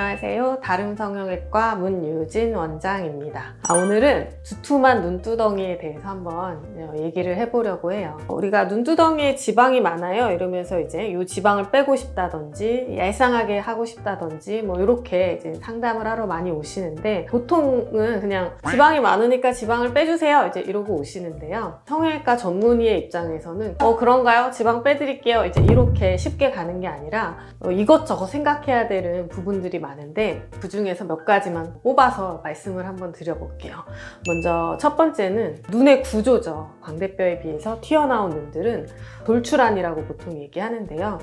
안녕하세요. 다름 성형외과 문유진 원장입니다. 아, 오늘은 두툼한 눈두덩이에 대해서 한번 어, 얘기를 해보려고 해요. 우리가 눈두덩이에 지방이 많아요. 이러면서 이제 이 지방을 빼고 싶다든지 얄쌍하게 하고 싶다든지 뭐 이렇게 이제 상담을 하러 많이 오시는데 보통은 그냥 지방이 많으니까 지방을 빼주세요. 이제 이러고 오시는데요. 성형외과 전문의의 입장에서는 어 그런가요? 지방 빼드릴게요. 이제 이렇게 쉽게 가는 게 아니라 어, 이것저것 생각해야 되는 부분들이 많 은데 그 중에서 몇 가지만 뽑아서 말씀을 한번 드려볼게요. 먼저 첫 번째는 눈의 구조죠. 광대뼈에 비해서 튀어나온 눈들은 돌출안이라고 보통 얘기하는데요.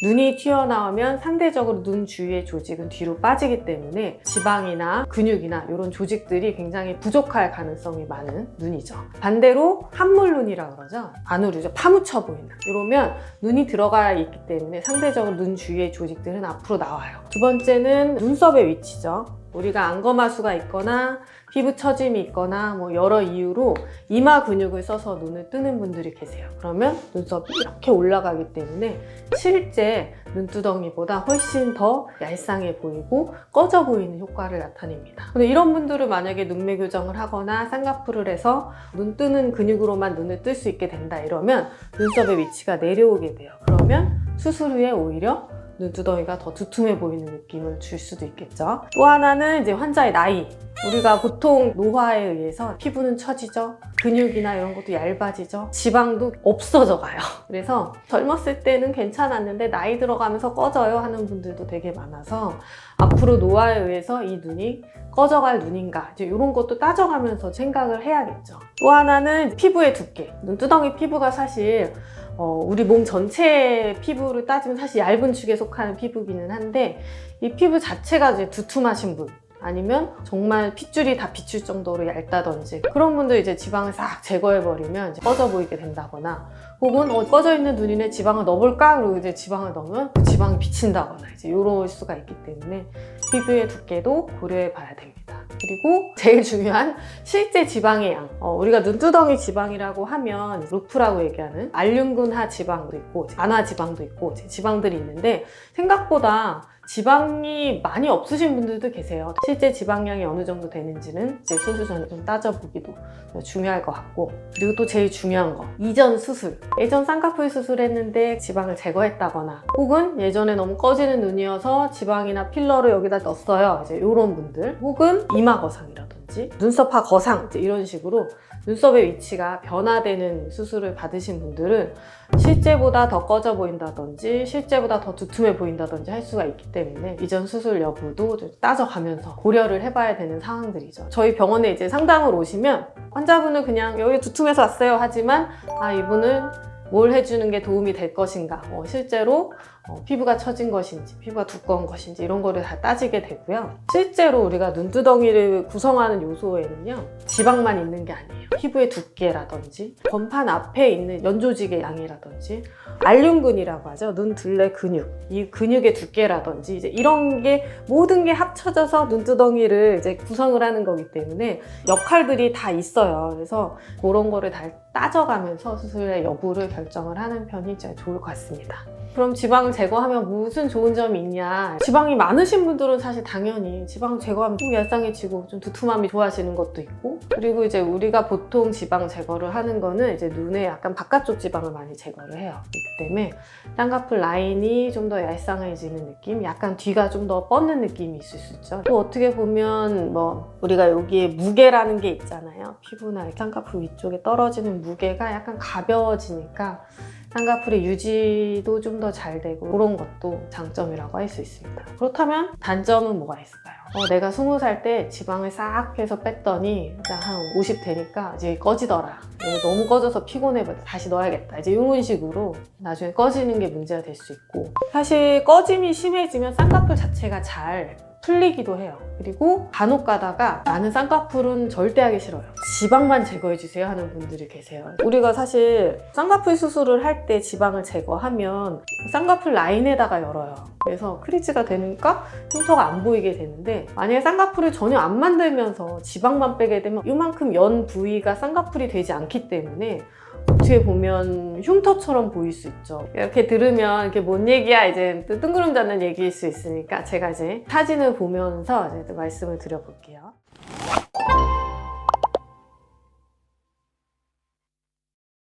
눈이 튀어나오면 상대적으로 눈 주위의 조직은 뒤로 빠지기 때문에 지방이나 근육이나 이런 조직들이 굉장히 부족할 가능성이 많은 눈이죠. 반대로 함몰눈이라고 그러죠. 안으로 파묻혀 보이는. 이러면 눈이 들어가 있기 때문에 상대적으로 눈 주위의 조직들은 앞으로 나와요. 두 번째는 눈썹의 위치죠. 우리가 안검하수가 있거나 피부 처짐이 있거나 뭐 여러 이유로 이마 근육을 써서 눈을 뜨는 분들이 계세요. 그러면 눈썹이 이렇게 올라가기 때문에 실제 눈두덩이보다 훨씬 더 얄쌍해 보이고 꺼져 보이는 효과를 나타냅니다. 근데 이런 분들은 만약에 눈매 교정을 하거나 쌍꺼풀을 해서 눈 뜨는 근육으로만 눈을 뜰 수 있게 된다 이러면 눈썹의 위치가 내려오게 돼요. 그러면 수술 후에 오히려 눈두덩이가 더 두툼해 보이는 느낌을 줄 수도 있겠죠. 또 하나는 이제 환자의 나이. 우리가 보통 노화에 의해서 피부는 처지죠. 근육이나 이런 것도 얇아지죠. 지방도 없어져 가요. 그래서 젊었을 때는 괜찮았는데 나이 들어가면서 꺼져요 하는 분들도 되게 많아서 앞으로 노화에 의해서 이 눈이 꺼져갈 눈인가 이제 이런 것도 따져가면서 생각을 해야겠죠. 또 하나는 피부의 두께. 눈두덩이 피부가 사실 어, 우리 몸 전체 피부를 따지면 사실 얇은 축에 속하는 피부기는 한데 이 피부 자체가 이제 두툼하신 분 아니면 정말 핏줄이 다 비출 정도로 얇다든지 그런 분들 이제 지방을 싹 제거해버리면 꺼져 보이게 된다거나 혹은 어, 꺼져 있는 눈이네 지방을 넣어볼까? 그리고 이제 지방을 넣으면 그 지방이 비친다거나 이제 이럴 수가 있기 때문에 피부의 두께도 고려해 봐야 됩니다. 그리고 제일 중요한 실제 지방의 양. 어, 우리가 눈두덩이 지방이라고 하면 루프라고 얘기하는 알륜근하 지방도 있고 안화 지방도 있고 지방들이 있는데 생각보다 지방이 많이 없으신 분들도 계세요. 실제 지방량이 어느 정도 되는지는 이제 수술 전에 좀 따져보기도 중요할 것 같고 그리고 또 제일 중요한 거 이전 수술. 예전 쌍꺼풀 수술했는데 지방을 제거했다거나 혹은 예전에 너무 꺼지는 눈이어서 지방이나 필러를 여기다 넣었어요. 이제 이런 분들. 혹은 이마 거상이라 든지 눈썹하 거상 이런 식으로 눈썹의 위치가 변화되는 수술을 받으신 분들은 실제보다 더 꺼져 보인다든지 실제보다 더 두툼해 보인다든지 할 수가 있기 때문에 이전 수술 여부도 좀 따져가면서 고려를 해봐야 되는 상황들이죠. 저희 병원에 이제 상담을 오시면 환자분은 그냥 여기 두툼해서 왔어요 하지만 아 이분은 뭘 해주는 게 도움이 될 것인가? 뭐 실제로 어, 피부가 처진 것인지 피부가 두꺼운 것인지 이런 거를 다 따지게 되고요. 실제로 우리가 눈두덩이를 구성하는 요소에는요 지방만 있는 게 아니에요 피부의 두께라든지 건판 앞에 있는 연조직의 양이라든지 알륜근이라고 하죠 눈 둘레 근육 이 근육의 두께라든지 이제 이런 게 모든 게 합쳐져서 눈두덩이를 이제 구성을 하는 거기 때문에 역할들이 다 있어요 그래서 그런 거를 다 따져가면서 수술의 여부를 결정을 하는 편이 제일 좋을 것 같습니다. 그럼 지방을 제거하면 무슨 좋은 점이 있냐? 지방이 많으신 분들은 사실 당연히 지방 제거하면 좀 얄쌍해지고 좀 두툼함이 좋아지는 것도 있고 그리고 이제 우리가 보통 지방 제거를 하는 거는 이제 눈에 약간 바깥쪽 지방을 많이 제거를 해요. 그렇기 때문에 쌍꺼풀 라인이 좀 더 얄쌍해지는 느낌, 약간 뒤가 좀 더 뻗는 느낌이 있을 수 있죠. 또 어떻게 보면 뭐 우리가 여기에 무게라는 게 있잖아요. 피부나 쌍꺼풀 위쪽에 떨어지는 무게가 약간 가벼워지니까 쌍꺼풀의 유지도 좀 더 잘 되고 그런 것도 장점이라고 할 수 있습니다. 그렇다면 단점은 뭐가 있을까요? 어, 내가 20살 때 지방을 싹 해서 뺐더니 한 50 되니까 이제 꺼지더라. 이거 너무 꺼져서 피곤해. 다시 넣어야겠다. 이제 이런 식으로 나중에 꺼지는 게 문제가 될 수 있고 사실 꺼짐이 심해지면 쌍꺼풀 자체가 잘 풀리기도 해요. 그리고 간혹 가다가 나는 쌍꺼풀은 절대 하기 싫어요. 지방만 제거해주세요 하는 분들이 계세요. 우리가 사실 쌍꺼풀 수술을 할 때 지방을 제거하면 쌍꺼풀 라인에다가 열어요. 그래서 크리즈가 되니까 흉터가 안 보이게 되는데 만약에 쌍꺼풀을 전혀 안 만들면서 지방만 빼게 되면 이만큼 연 부위가 쌍꺼풀이 되지 않기 때문에 어떻게 보면 흉터처럼 보일 수 있죠. 이렇게 들으면 이게 뭔 얘기야 이제 또 뜬구름 잡는 얘기일 수 있으니까 제가 이제 사진을 보면서 이제 또 말씀을 드려볼게요.